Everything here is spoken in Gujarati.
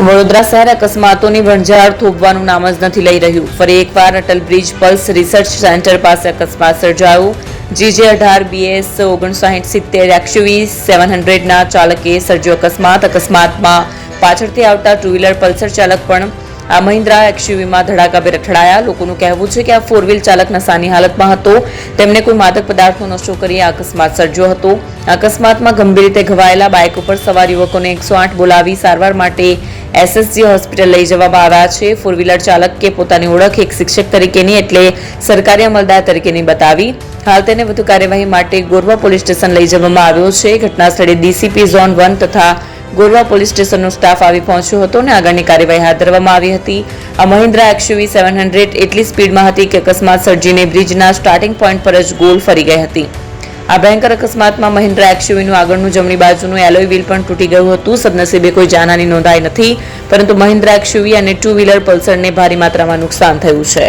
વડોદરા શહેર અકસ્માતોની વણઝાર થોભવાનું નામ જ નથી લઈ રહ્યું. ફરી એકવાર Atal bridge pulse research centre પાસે અકસ્માત સર્જાયો જીજે અઢાર બીએસ ઓગણસાઠ સિત્તેર એક્સયુવી સેવન હંડ્રેડના ચાલકે સર્જ્યો અકસ્માત. અકસ્માતમાં પાછળથી આવતા ટુ વ્હીલર પલ્સર ચાલક પણ આ મહિન્દ્રા એક્સયુવીમાં ધડાકાભેર અથડાયા. લોકોનું કહેવું છે કે આ ફોર વ્હીલ ચાલક નશાની હાલતમાં હતો. તેમણે કોઈ માદક પદાર્થનો નશો કરી આ અકસ્માત સર્જ્યો હતો. અકસ્માતમાં ગંભીર રીતે ઘવાયેલા બાઇક ઉપર સવાર યુવકોને એકસો આઠ બોલાવી સારવાર માટે એસએસજી હોસ્પિટલ લઈ જવામાં આવ્યા છે. ફોર વ્હીલર ચાલક કે પોતાની ઓળખ એક શિક્ષક તરીકેની એટલે સરકારી અમલદાર તરીકેની બતાવી. હાલ તેને વધુ કાર્યવાહી માટે ગોરવા પોલીસ સ્ટેશન લઈ જવામાં આવ્યો છે. ઘટના સ્થળે ડીસીપી ઝોન વન તથા ગોરવા પોલીસ સ્ટેશનનો સ્ટાફ આવી પહોંચ્યો હતો અને આગળની કાર્યવાહી હાથ ધરવામાં આવી હતી. આ મહિન્દ્રા એક્સયુવી સેવન હંડ્રેડ એટલી સ્પીડમાં હતી કે અકસ્માત સર્જીને બ્રિજના સ્ટાર્ટિંગ પોઈન્ટ પર જ ગોલ ફરી ગઈ હતી. આ ભયંકર અકસ્માતમાં મહિન્દ્રા એક્સયુવીનું આગળનું જમણી બાજુનું એલોય વ્હીલ પણ તૂટી ગયું હતું. સદનસીબે કોઈ જાનહાની નોંધાઈ નથી, પરંતુ મહિન્દ્રા એક્સયુવી અને ટુ વ્હીલર પલ્સરને ભારે માત્રામાં નુકસાન થયું છે.